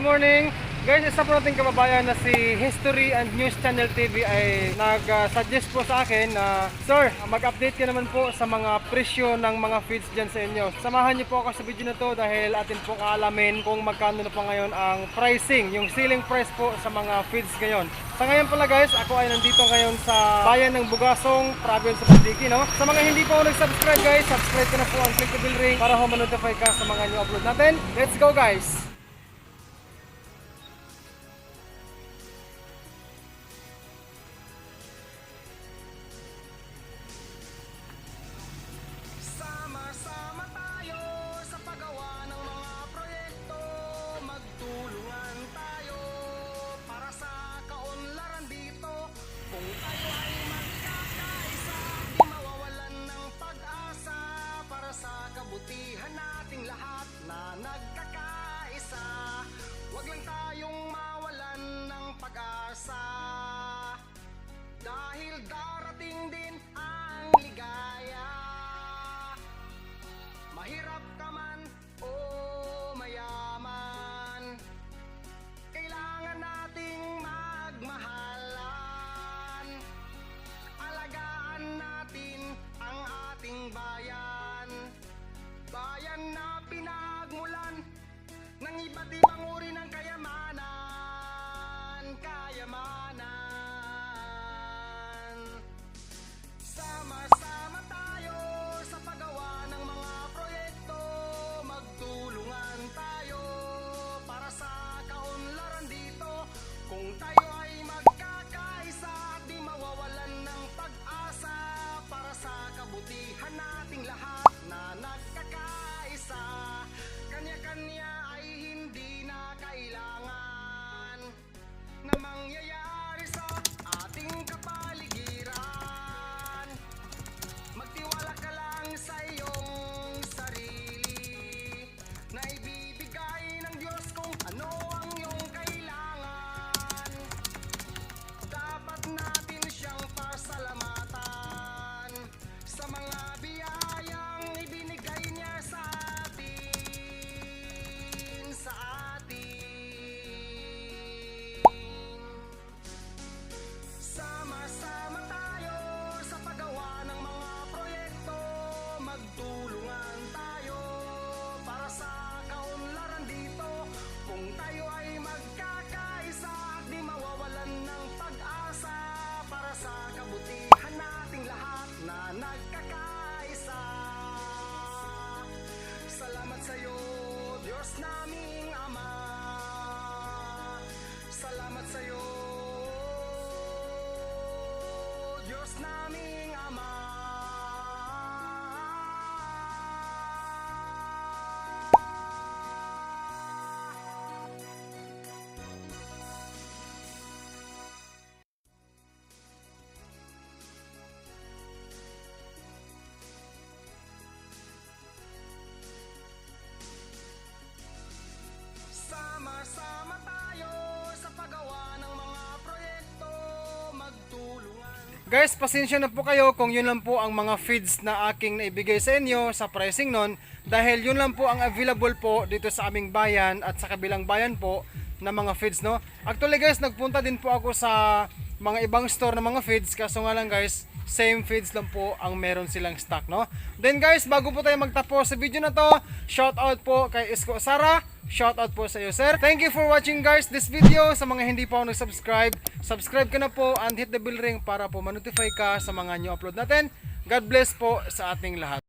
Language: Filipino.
morning. Guys, isa po nating kababayan na si History and News Channel TV ay nag-suggest po sa akin na Sir, mag-update ka naman po sa mga presyo ng mga feeds dyan sa inyo. Samahan niyo po ako sa video na to dahil atin po kaalamin kung magkano na po ngayon ang pricing, yung ceiling price po sa mga feeds ngayon. Sa ngayon pala guys, ako ay nandito ngayon sa bayan ng Bugasong, province of Antique, no? Sa mga hindi po nag-subscribe guys, subscribe ko na po ang click the bell ring para ho ma-notify ka sa mga new upload natin. Let's go guys! Pag-asa Dahil darating din ang ligaya. Mahirap ka man o mayaman Kailangan nating magmahalan. Alagaan natin ang ating bayan. Bayan na pinagmulan Ng iba't kabutihan nating lahat Salamat sa iyo, Diyos naming Guys, pasensya na po kayo kung yun lang po ang mga feeds na aking naibigay sa inyo sa pricing nun dahil yun lang po ang available po dito sa aming bayan at sa kabilang bayan po na mga feeds no. Actually guys, nagpunta din po ako sa mga ibang store na mga feeds kaso nga lang guys, same feeds lang po ang meron silang stock no. Then guys, bago po tayo magtapos sa video na to, shout out po kay Isko Sara, shout out po sa iyo sir. Thank you for watching guys this video. Sa mga hindi pa ako nag-subscribe, subscribe ka na po and hit the bell ring para po ma-notify ka sa mga new upload natin. God bless po sa ating lahat.